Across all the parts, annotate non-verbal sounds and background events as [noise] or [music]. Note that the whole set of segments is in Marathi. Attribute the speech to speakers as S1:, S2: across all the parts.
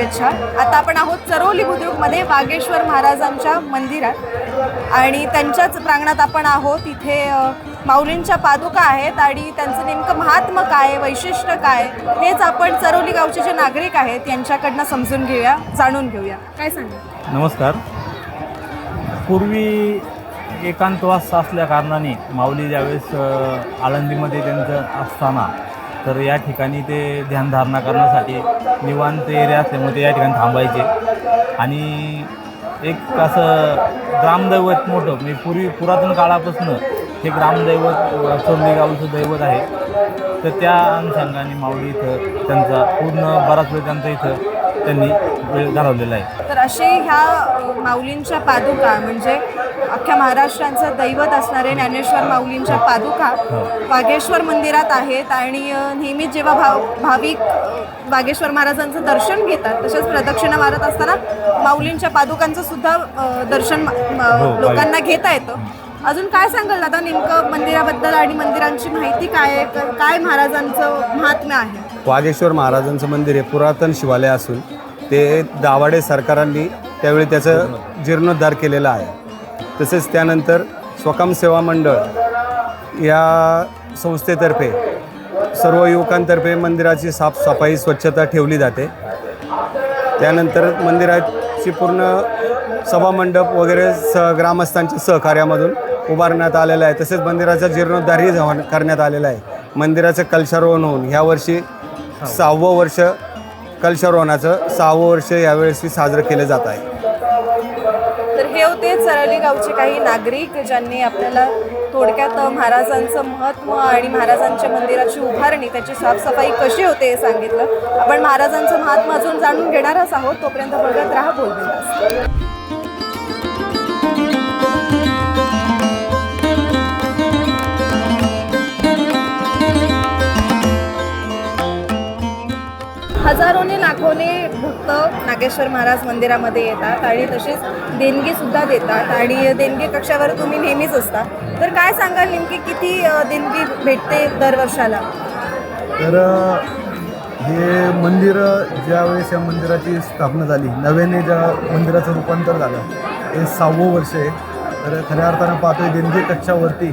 S1: शुभेच्छा. आता आपण आहोत चरोली बुद्रुकमध्ये वागेश्वर महाराजांच्या मंदिरात. आणि त्यांच्याच प्रांगणात आपण आहोत. इथे माऊलींच्या पादुका आहेत आणि त्यांचं नेमकं महात्म काय वैशिष्ट्य काय हेच आपण चरोली गावचे जे नागरिक आहेत यांच्याकडनं समजून घेऊया जाणून घेऊया. काय सांगा
S2: नमस्कार. पूर्वी एकांतवास असल्या कारणाने माऊली ज्यावेळेस आळंदीमध्ये त्यांचं असताना तर या ठिकाणी ते ध्यानधारणा करण्यासाठी निवांत एरिया असल्यामुळे ते या ठिकाणी थांबायचे. आणि एक असं ग्रामदैवत मोठं म्हणजे पूर्वी पुरातन काळापासून हे ग्रामदैवत अ, चोरली गावचं दैवत आहे. तर त्या अनुषंगाने माऊली इथं त्यांचा पूर्ण बराच वेळ त्यांचा इथं त्यांनी वेळ घालवलेला आहे.
S1: तर असे ह्या माऊलींच्या पादुका म्हणजे अख्ख्या महाराष्ट्रांचं दैवत असणारे ज्ञानेश्वर माऊलींच्या पादुका वाघेश्वर मंदिरात आहेत आणि नेहमीच जेव्हा भाव भाविक अ, वाघेश्वर महाराजांचं दर्शन घेतात तसेच प्रदक्षिणा मारत असताना माऊलींच्या पादुकांचं सुद्धा दर्शन म- म-
S2: हो,
S1: लोकांना घेता येतं. अजून काय सांगाल दादा नेमकं मंदिराबद्दल आणि मंदिरांची माहिती काय आहे? काय महाराजांचं महात्म्य आहे?
S3: वागेश्वर महाराजांचं मंदिर हे पुरातन शिवालय असून ते दाभाडे सरकारांनी त्यावेळी त्याचं जीर्णोद्धार केलेला आहे. तसेच त्यानंतर स्वकाम सेवा मंडळ या संस्थेतर्फे सर्व युवकांतर्फे मंदिराची साफसफाई स्वच्छता ठेवली जाते. त्यानंतर मंदिराची पूर्ण सभामंडप वगैरे स ग्रामस्थांच्या सहकार्यामधून उभारण्यात आलेलं आहे. तसेच मंदिराचा जीर्णोद्धारही करण्यात आलेला आहे. मंदिराचं कलशारोहण होऊन ह्यावर्षी सहावं वर्ष कलशारोहणाचं सहावं वर्ष यावेळेस साजरं केलं जात आहे.
S1: हे होते चरळी गावचे काही नागरिक ज्यांनी आपल्याला थोडक्यात महाराजांचं महत्त्व आणि महाराजांच्या मंदिराची उभारणी त्याची साफसफाई कशी होते हे सांगितलं. आपण महाराजांचं महात्मा अजून जाणून घेणारच आहोत. तोपर्यंत बघत राहा बोलबिंदास हजारोने लाखोने भक्त नागेश्वर महाराज मंदिरामध्ये येतात आणि तसेच देणगीसुद्धा देतात. आणि देणगी कक्षावर तुम्ही नेहमीच असता. तर काय सांगाल नेमकी किती देणगी भेटते दरवर्षाला
S4: तर हे मंदिर ज्यावेळेस या मंदिराची स्थापना झाली नव्याने ज्या मंदिराचं रूपांतर झालं हे सहावं वर्ष आहे. तर खऱ्या अर्थानं पाहतोय देणगी कक्षावरती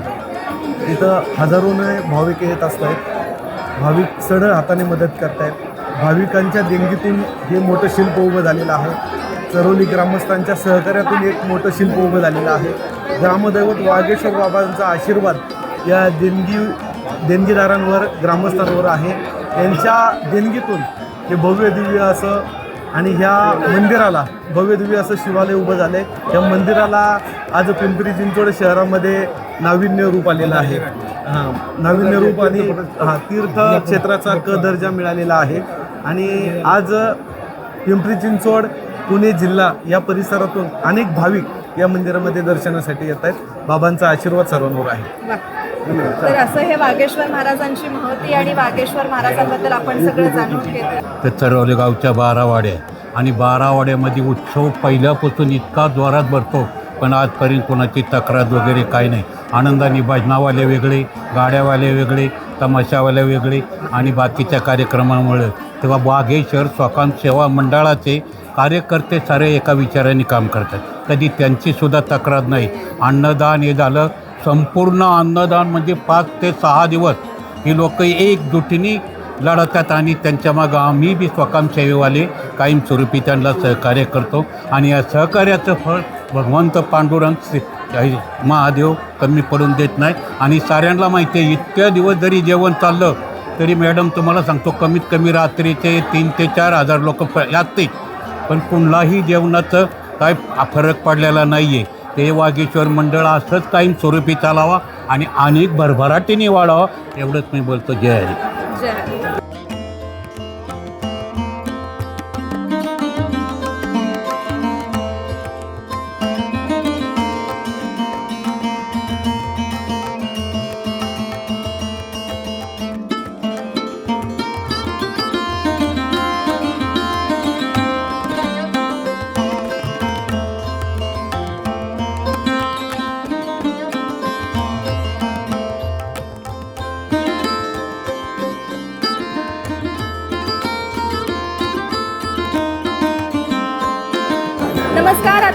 S4: तिथं हजारोने भाविक येत असत आहेत भाविक सडळ हाताने मदत करतायत. भाविकांच्या देणगीतून हे मोठं शिल्प उभं झालेलं आहे. चरोली ग्रामस्थांच्या सहकार्यातून एक मोठं शिल्प उभं झालेलं आहे. ग्रामदैवत वागेश्वर बाबांचा आशीर्वाद या देणगी देणगीदारांवर ग्रामस्थांवर आहे. त्यांच्या देणगीतून हे भव्य दिव्य असं आणि ह्या मंदिराला भव्य दिव्य असं शिवालय उभं झालं आहे या मंदिराला आज पिंपरी चिंचवड शहरामध्ये नाविन्य रूप आलेलं आहे. हां नाविन्य रूप आणि हा तीर्थ क्षेत्राचा क दर्जा मिळालेला आहे. आणि आज पिंपरी चिंचवड पुणे जिल्हा या परिसरातून अनेक भाविक या मंदिरामध्ये दर्शनासाठी येत आहेत. बाबांचा आशीर्वाद सर्वांवर आहे.
S1: तर असं हे वागेश्वर महाराजांची महती आणि वागेश्वर महाराजांबद्दल आपण सगळं जाणून घेतो
S5: तर चरवले गावच्या बारा वाड्या आणि बारा वाड्यामध्ये उत्सव पहिल्यापासून इतका जोरात भरतो पण आजपर्यंत कोणाची तक्रार वगैरे काही नाही. आनंदाने भजनावाले वेगळे गाड्यावाले वेगळे तमाशावाले वेगळे आणि बाकीच्या कार्यक्रमामुळे तेव्हा वाघेश्वर स्वकाम सेवा मंडळाचे कार्यकर्ते सारे एका विचाराने काम करतात. कधी त्यांचीसुद्धा तक्रार नाही. अन्नदान हे झालं संपूर्ण अन्नदान म्हणजे पाच ते सहा दिवस. ही लोक एकजुटीने लढतात आणि त्यांच्या मागं आम्ही बी स्वकामसेवेवाले कायमस्वरूपी त्यांना सहकार्य करतो. आणि या सहकार्याचं फळ भगवंत पांडुरंग श्री महादेव कमी पडून देत नाही. आणि साऱ्यांना माहिती आहे इतक्या दिवस जरी जेवण चाललं तरी मॅडम तुम्हाला सांगतो कमीत कमी रात्रीचे तीन ते चार हजार लोक लागतील. पण कुणालाही जेवणाचं काय फरक पडलेला नाही आहे ते वागेश्वर मंडळ असंच काही स्वरूपी चालावा आणि अनेक भरभराटीने वाढावा एवढंच मी बोलतो. जय हरी.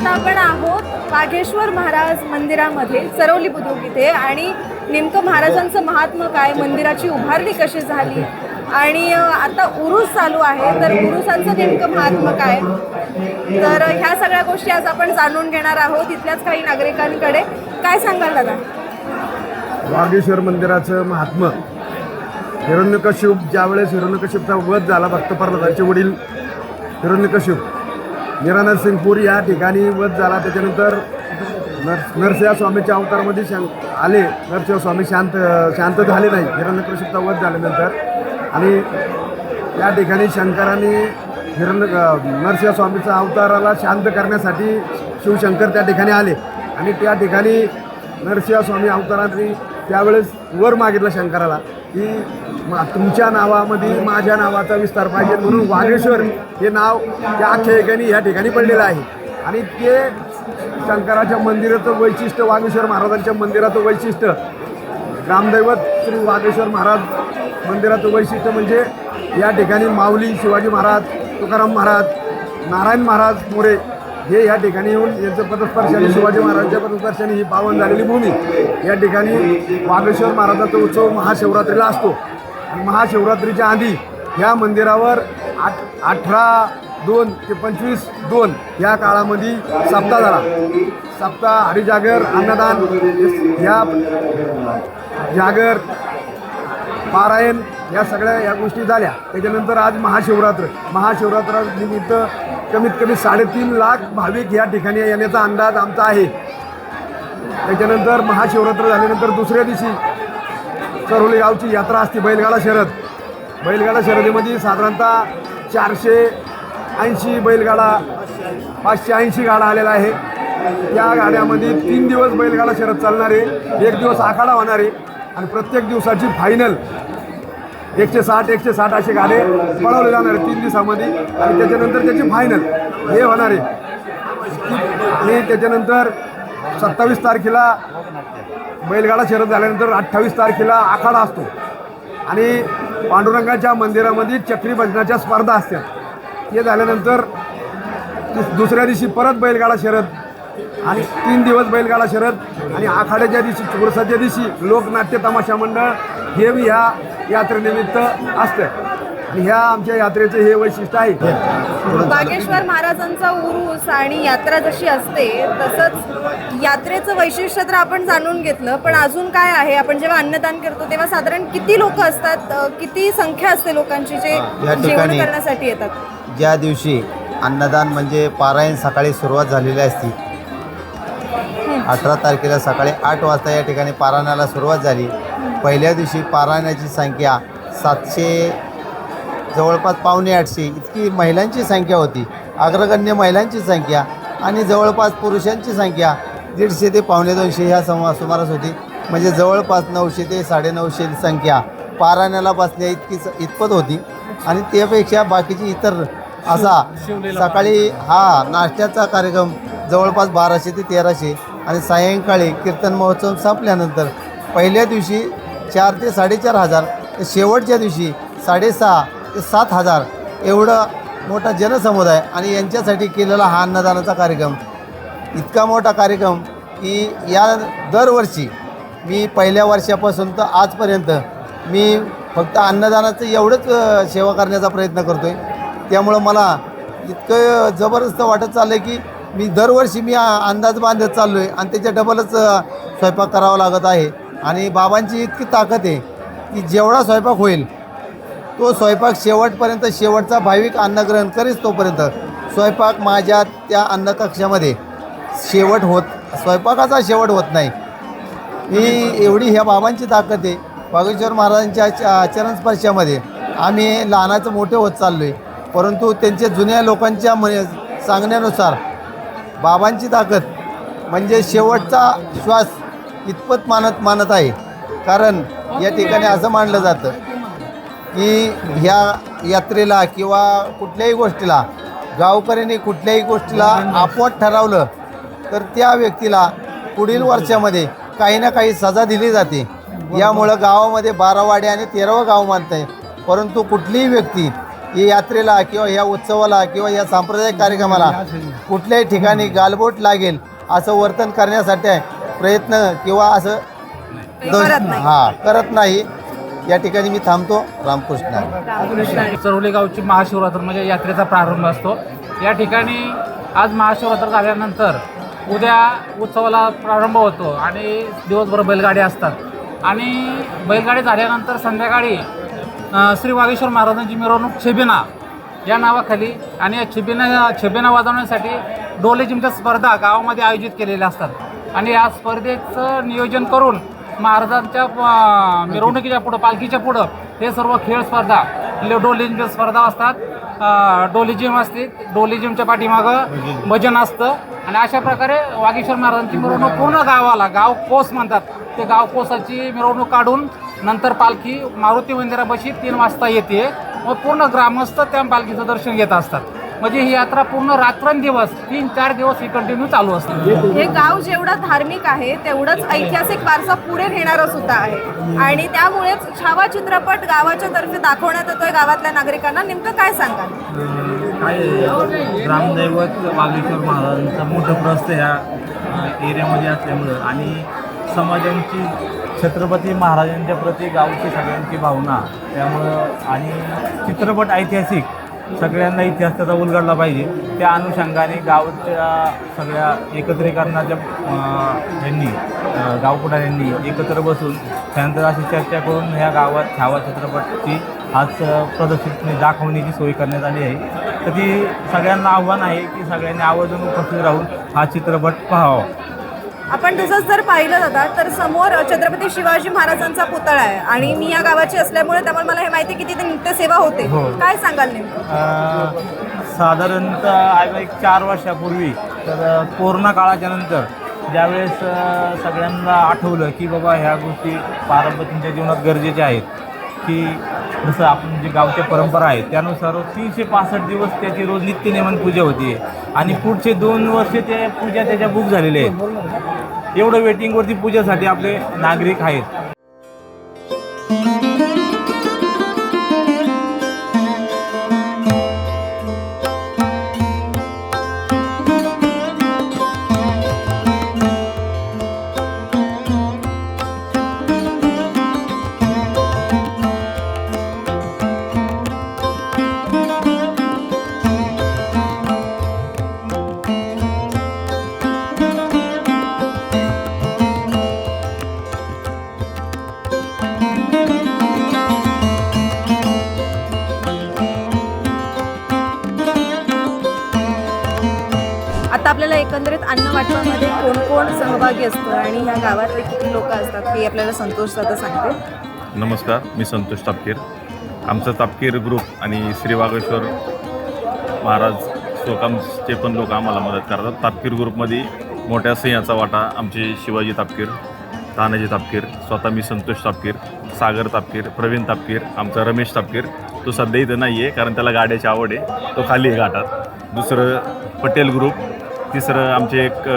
S1: आता आपण आहोत वाघेश्वर महाराज मंदिरामध्ये चरवली बुद्रुक इथे. आणि नेमकं महाराजांचं महात्म काय? मंदिराची उभारणी कशी झाली? आणि आता उरूस चालू आहे तर उरुसांचं नेमकं महात्म काय? तर ह्या सगळ्या गोष्टी आज आपण जाणून घेणार आहोत इथल्याच काही नागरिकांकडे. काय सांगाल दादा?
S6: वागेश्वर मंदिराचं महात्म हिरण्यकशिप ज्यावेळेस हिरण्यकशिपचा वध झाला भक्त प्रल्हादांचे वडील हिरण्यकश्यप निरानरसिंगपूर या ठिकाणी वध झाला. त्याच्यानंतर नर नरसिंह स्वामीच्या अवतारामध्ये शां आले. नरसिंह स्वामी शांत शांत झाले नाही. हिरण्यकृष्णचा वध झाल्यानंतर. आणि या ठिकाणी शंकराने हिरण्य नरसिंह स्वामीचा अवताराला शांत करण्यासाठी शिवशंकर त्या ठिकाणी आले. आणि त्या ठिकाणी नरसिंह स्वामी अवतारांनी त्यावेळेस वर मागितलं शंकराला की म- तुमच्या नावामध्ये माझ्या नावाचा विस्तार पाहिजे म्हणून वागेश्वर हे नाव त्या ठिकाणी या ठिकाणी पडलेलं आहे. आणि ते शंकराच्या मंदिराचं वैशिष्ट्य वागेश्वर महाराजांच्या मंदिराचं वैशिष्ट्य ग्रामदैवत श्री वागेश्वर महाराज मंदिराचं वैशिष्ट्य म्हणजे या ठिकाणी माऊली शिवाजी महाराज तुकाराम महाराज नारायण महाराज मोरे हे या ठिकाणी येऊन यांचं पदस्पर्शाने शिवाजी महाराजांच्या पदस्पर्शाने ही पावन झालेली भूमी. या ठिकाणी वागेश्वर महाराजाचा उत्सव महाशिवरात्रीला असतो. महाशिवरात्रीच्या आधी या मंदिरावर आठ अठरा दोन ते पंचवीस दोन या काळामध्ये सप्ताह झाला. सप्ताह हरिजागर अन्नदान या जागर पारायण या सगळ्या या गोष्टी झाल्या. त्याच्यानंतर आज महाशिवरात्र. महाशिवरात्रा निमित्त कमीत कमी साडेतीन लाख भाविक या ठिकाणी येण्याचा अंदाज आमचा आहे. त्याच्यानंतर महाशिवरात्र झाल्यानंतर दुसऱ्या दिवशी चरोली गावची यात्रा असते बैलगाडा शर्यत. बैलगाडा शर्यतीमध्ये साधारणतः चारशे ऐंशी बैलगाडा पाचशे ऐंशी गाडा आलेला आहे. त्या गाड्यामध्ये तीन दिवस बैलगाडा शर्यत चालणार आहे एक दिवस आखाडा होणार आहे आणि प्रत्येक दिवसाची फायनल एकशे साठ एकशे साठ असे गाडे पळवले जाणार तीन दिवसामध्ये आणि त्याच्यानंतर त्याची फायनल हे होणार. आहे हे त्याच्यानंतर सत्तावीस तारखेला बैलगाडा शरद झाल्यानंतर अठ्ठावीस तारखेला आखाडा असतो. आणि पांडुरंगाच्या मंदिरामध्ये चक्री भजनाच्या स्पर्धा असतात. हे झाल्यानंतर दुसऱ्या दिवशी परत बैलगाडा शरद आणि तीन दिवस बैलगाडा शरद आणि आखाड्याच्या दिवशी चुरसाच्या दिवशी लोकनाट्य तमाशा मंडळ हे या ह्या यात्रेनिमित्त असतं. आणि ह्या आमच्या यात्रेचं हे वैशिष्ट्य आहे.
S1: बागेश्वर महाराजांचा उरूस आणि यात्रा जशी असते तसंच यात्रेचं वैशिष्ट्य तर आपण जाणून घेतलं पण अजून काय आहे? आपण जेव्हा अन्नदान करतो तेव्हा साधारण किती लोक असतात? किती संख्या असते लोकांची जे
S7: या
S1: जेवण
S7: ठिकाणी-
S1: करण्यासाठी येतात?
S7: ज्या दिवशी अन्नदान म्हणजे पारायण सकाळी सुरुवात झालेली असती अठरा तारखेला सकाळी आठ वाजता या ठिकाणी पारायणाला सुरुवात झाली. पहिल्या दिवशी पारायणाची संख्या सातशे जवळपास पावणे आठशे इतकी महिलांची संख्या होती. अग्रगण्य महिलांची संख्या आणि जवळपास पुरुषांची संख्या दीडशे ते पावणे दोनशे ह्या सम सुमारास होती. म्हणजे जवळपास नऊशे ते साडेनऊशे संख्या पारायणाला बसल्या इतकीच इतपत होती. आणि त्यापेक्षा बाकीची इतर असा सकाळी हा नाश्त्याचा कार्यक्रम जवळपास बाराशे ते तेराशे आणि सायंकाळी कीर्तन महोत्सव संपल्यानंतर पहिल्या दिवशी चार ते साडेचार हजार तर शेवटच्या दिवशी साडेसहा ते सात हजार. एवढं मोठा जनसमुदाय आणि यांच्यासाठी केलेला हा अन्नदानाचा कार्यक्रम. इतका मोठा कार्यक्रम की या दरवर्षी मी पहिल्या वर्षापासून तर आजपर्यंत मी फक्त अन्नदानाचं एवढंच सेवा करण्याचा प्रयत्न करतो आहे त्यामुळं मला इतकं जबरदस्त वाटत चाललं आहे की मी दरवर्षी मी अंदाज बांधत चाललो आहे आणि त्याच्या डबलच स्वयंपाक करावा लागत आहे. आणि बाबांची इतकी ताकद आहे की जेवढा स्वयंपाक होईल तो स्वयंपाक शेवटपर्यंत शेवटचा भाविक अन्नग्रहण करीस तोपर्यंत. स्वयंपाक माझ्या त्या अन्नकक्षामध्ये शेवट होत स्वयंपाकाचा शेवट होत नाही. ही एवढी ह्या बाबांची ताकद आहे. बागेश्वर महाराजांच्या आचरण स्पर्शामध्ये आम्ही लहानाचं मोठे होत चाललो आहे परंतु त्यांच्या जुन्या लोकांच्या म सांगण्यानुसार बाबांची ताकद म्हणजे शेवटचा श्वास इतपत मानत मानत आहे. कारण या ठिकाणी असं मानलं जातं की ह्या यात्रेला किंवा कुठल्याही गोष्टीला गावकऱ्यांनी कुठल्याही गोष्टीला आपवत ठरवलं तर त्या व्यक्तीला पुढील वर्षामध्ये काही ना काही सजा दिली जाते. यामुळं गावामध्ये बारा वाडे आणि तेरावं गाव मानत आहे परंतु कुठलीही व्यक्ती या यात्रेला किंवा या उत्सवाला किंवा या सांप्रदायिक कार्यक्रमाला कुठल्याही ठिकाणी गालबोट लागेल असं वर्तन करण्यासाठी प्रयत्न किंवा असं. हां करत नाही. या ठिकाणी मी थांबतो. रामकृष्ण हरी.
S8: चरवली गावची महाशिवरात्र म्हणजे यात्रेचा प्रारंभ असतो. या ठिकाणी आज महाशिवरात्र झाल्यानंतर उद्या उत्सवाला प्रारंभ होतो आणि दिवसभर बैलगाडी असतात. आणि बैलगाडी झाल्यानंतर संध्याकाळी श्री वागेश्वर महाराजांची मिरवणूक छेबिना या नावाखाली आणि या छेबिना छेबिना वाजवण्यासाठी डोले जिमच्या स्पर्धा गावामध्ये आयोजित केलेल्या असतात. आणि या स्पर्धेचं नियोजन करून महाराजांच्या मिरवणुकीच्या पुढं पालखीच्या पुढं हे सर्व खेळ स्पर्धा ले- डोली स्पर्धा असतात. डोलिजिम डोली जिम असते. डोली जिमच्या पाठीमागं भजन असतं. आणि अशा प्रकारे वागेश्वर महाराजांची मिरवणूक पूर्ण गावाला गाव कोस म्हणतात. ते गाव कोसाची मिरवणूक काढून नंतर पालखी मारुती मंदिरापाशी तीन वाजता येते. मग पूर्ण ग्रामस्थ त्या पालखीचं दर्शन घेत असतात. म्हणजे ही यात्रा पूर्ण रात्रंदिवस तीन चार दिवस ही कंटिन्यू चालू असते.
S1: हे गाव जेवढं धार्मिक आहे तेवढंच ऐतिहासिक वारसा पुढे नेणारं सुद्धा आहे. आणि त्यामुळेच छावा चित्रपट गावाच्या तर्फे दाखवण्यात येतोय गावातल्या नागरिकांना. नेमकं काय सांगाल?
S2: काय आहे, ग्रामदैवत वागेश्वर महाराजांचं मोठं प्रस्थ ह्या एरियामध्ये असल्यामुळं आणि समाजांची छत्रपती महाराजांच्या प्रती गावची सगळ्यांची भावना त्यामुळं आणि चित्रपट ऐतिहासिक सगळ्यांना इतिहास त्याचा उलगडला पाहिजे. त्या अनुषंगाने गावच्या सगळ्या एकत्रीकरणाच्या यांनी गावपुढाऱ्यांनी एकत्र बसून त्यानंतर अशी चर्चा करून ह्या गावात छावा चित्रपटची आज प्रदर्शित दाखवण्याची सोय करण्यात आली आहे. तर ती सगळ्यांना आव्हान आहे की सगळ्यांनी आवर्जून उपस्थित राहून हा चित्रपट पाहावा.
S1: आपण तसंच जर पाहिलं जाता तर समोर छत्रपती शिवाजी महाराजांचा पुतळा आहे आणि मी या गावाची असल्यामुळे त्यामुळे मला हे माहिती की तिथे नृत्यसेवा होते.
S2: हो.
S1: काय सांगाल नेमकं?
S2: साधारणतः आज एक चार वर्षापूर्वी तर अ, कोरोना काळाच्या नंतर ज्यावेळेस अ, सगळ्यांना आठवलं की बाबा ह्या गोष्टी पारंपरिकच्या जीवनात गरजेच्या आहेत की जसं आपण जे गावच्या परंपरा आहेत त्यानुसार तीनशे पासष्ट दिवस त्याची रोज नित्यनेमन पूजा होती आणि पुढचे दोन वर्ष ते पूजा त्याच्या बुक झालेल्या आहेत एवढं वेटिंगवरती पूजेसाठी आपले नागरिक आहेत.
S1: कोण कोण सहभागी असतो आणि ह्या गावातले किती लोक असतात हे आपल्याला संतोष दादा सांगते
S9: नमस्कार मी संतोष तापकीर. आमचं तापकीर ग्रुप आणि श्री वागेश्वर महाराज स्वकामचे पण लोक आम्हाला मदत करतात. तापकीर ग्रुपमध्ये मोठ्या सिंहाचा वाटा आमचे शिवाजी तापकीर तानाजी तापकीर स्वतः मी संतोष तापकीर सागर तापकीर प्रवीण तापकीर आमचा रमेश तापकीर. तो सध्या इथं नाही आहे कारण त्याला गाड्याची आवड आहे. तो खाली आहे घाटात. दुसरं पटेल ग्रुप तिसरं आमचे एक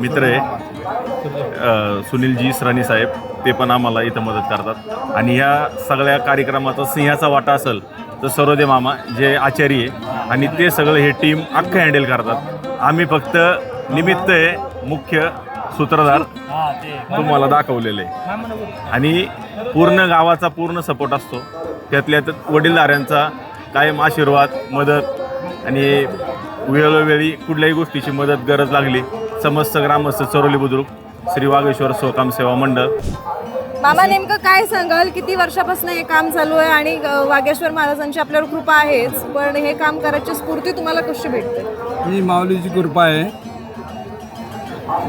S9: मित्र आहे सुनीलजी सरानी साहेब ते पण आम्हाला इथं मदत करतात. आणि ह्या सगळ्या कार्यक्रमाचा सिंहाचा वाटा असेल तर सरोदे मामा जे आचारी आहे आणि ते सगळं हे टीम अख्खं हँडल करतात. आम्ही फक्त निमित्त आहे मुख्य सूत्रधार तुम्हाला दाखवलेले आहे. आणि पूर्ण गावाचा पूर्ण सपोर्ट असतो. त्यातल्या त्यात वडीलधाऱ्यांचा कायम आशीर्वाद मदत आणि वेळोवेळी कुठल्याही गोष्टीची मदत गरज लागली समस्त ग्रामस्थ चरोली बुद्रुक श्री वागेश्वर सोकाम सेवा मंडळ.
S1: मामा नेमकं काय सांगाल? किती वर्षापासून हे काम चालू आहे आणि अ, वागेश्वर महाराजांची आपल्यावर कृपा आहेच पण हे काम करायची स्फूर्ती तुम्हाला कशी भेटते?
S10: ही माऊलीची कृपा आहे.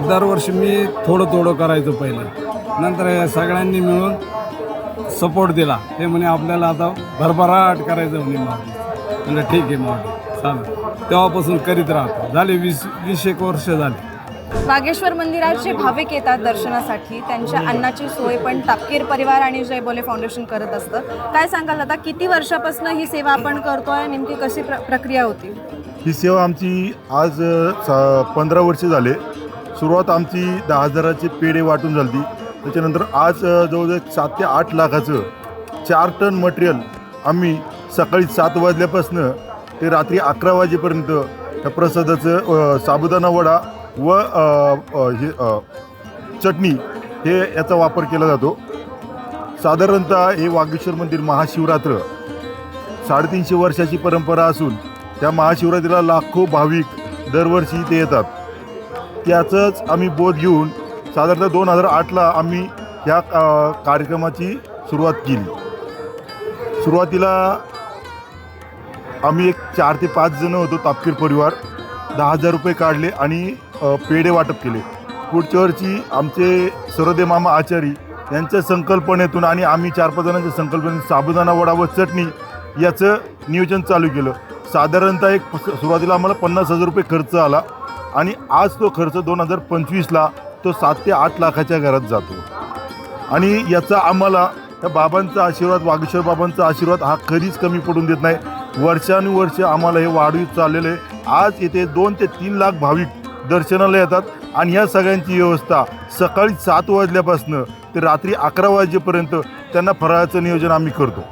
S10: दरवर्षी मी थोडं थोडं करायचो पहिलं. नंतर या सगळ्यांनी मिळून सपोर्ट दिला. ते म्हणे आपल्याला आता भरभराट करायचं म्हणे माऊली. म्हणजे ठीक आहे माऊली. चालेल तेव्हापासून करीत राहतो झाले वीस वीस एक वर्ष झाले.
S1: वागेश्वर मंदिरात जे भाविक येतात दर्शनासाठी त्यांच्या अन्नाची सोय पण तापकीर परिवार आणि जय बोले फाउंडेशन करत असतं. काय सांगाल आता? किती वर्षापासून ही सेवा आपण करतोय नेमकी कशी प्र प्रक्रिया होती?
S11: ही सेवा आमची आज पंधरा वर्ष झाले. सुरुवात आमची दहा हजाराचे पेढे वाटून झाली त्याच्यानंतर आज जवळजवळ सात ते आठ लाखाचं चार टन मटेरियल आम्ही सकाळी सात वाजल्यापासनं ते रात्री अकरा वाजेपर्यंत त्या प्रसादाचं साबुदाणा वडा व हे चटणी हे याचा वापर केला जातो. साधारणतः हे वागेश्वर मंदिर महाशिवरात्र साडेतीनशे वर्षाची परंपरा असून त्या महाशिवरात्रीला लाखो भाविक दरवर्षी इथे येतात. त्याचंच आम्ही बोध घेऊन साधारणतः दोन हजार आठला आम्ही ह्या कार्यक्रमाची सुरुवात केली. सुरुवातीला आम्ही एक चार ते पाच जण होतो तापकीर परिवार. दहा हजार रुपये काढले आणि पेढे वाटप केले. पुढच्या वर्षी आमचे सरोदे मामा आचारी यांच्या संकल्पनेतून आणि आम्ही चार पाच जणांच्या संकल्पनेतून साबुदाणा वडा व चटणी याचं नियोजन चालू केलं. साधारणतः एक सुरुवातीला आम्हाला पन्नास हजार रुपये खर्च आला आणि आज तो खर्च दोन हजार पंचवीसला तो सात ते आठ लाखाच्या घरात जातो. आणि याचा आम्हाला त्या बाबांचा आशीर्वाद वागेश्वर बाबांचा आशीर्वाद हा कधीच कमी पडून देत नाही. वर्षानुवर्ष आम्हाला हे वाढवीत चाललेलं आहे. आज येथे दोन ते तीन लाख भाविक दर्शनाला येतात आणि ह्या सगळ्यांची व्यवस्था सकाळी सात वाजल्यापासून ते रात्री अकरा वाजेपर्यंत त्यांना फराळाचं नियोजन आम्ही करतो.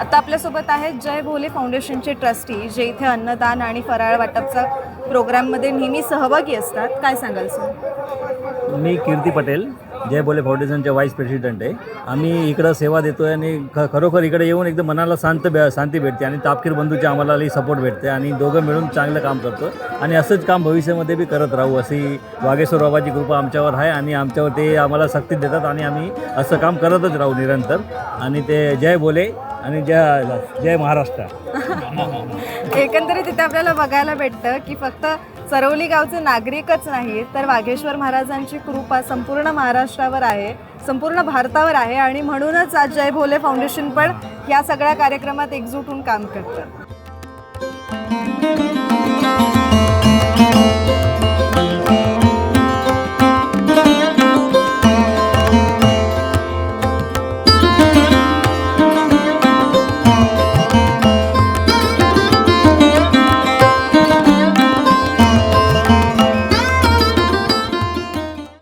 S1: आता आपल्यासोबत आहेत जय भोले फाउंडेशनचे ट्रस्टी जे इथे अन्नदान आणि फराळ वाटपचा प्रोग्राममध्ये नेहमी सहभागी असतात. काय सांगाल सर?
S2: मी कीर्ती पटेल. जय बोले फाउंडेशनचे व्हाईस प्रेसिडेंट आहे. आम्ही इकडं सेवा देतो आहे आणि ख खरोखर इकडे येऊन एकदम मनाला शांत भे शांती भेटते आणि तापकीर बंधूचे आम्हाला लई सपोर्ट भेटते आणि दोघं मिळून चांगलं काम करतो. आणि असंच काम भविष्यामध्ये बी करत राहू अशी वागेश्वर बाबाची कृपा आमच्यावर आहे आणि आमच्यावर ते आम्हाला सक्ती देतात आणि आम्ही असं काम करतच राहू निरंतर. आणि ते जय बोले आणि जय जय महाराष्ट्र. [laughs]
S1: एकंदरीत तिथे आपल्याला बघायला भेटतं की फक्त चरवली गावचे नागरिकच नाही तर वाघेश्वर महाराजांची कृपा संपूर्ण महाराष्ट्रावर आहे संपूर्ण भारतावर आहे आणि म्हणूनच आज जय भोले फाउंडेशन पण या सगळ्या कार्यक्रमात एकजूट होऊन काम करतं.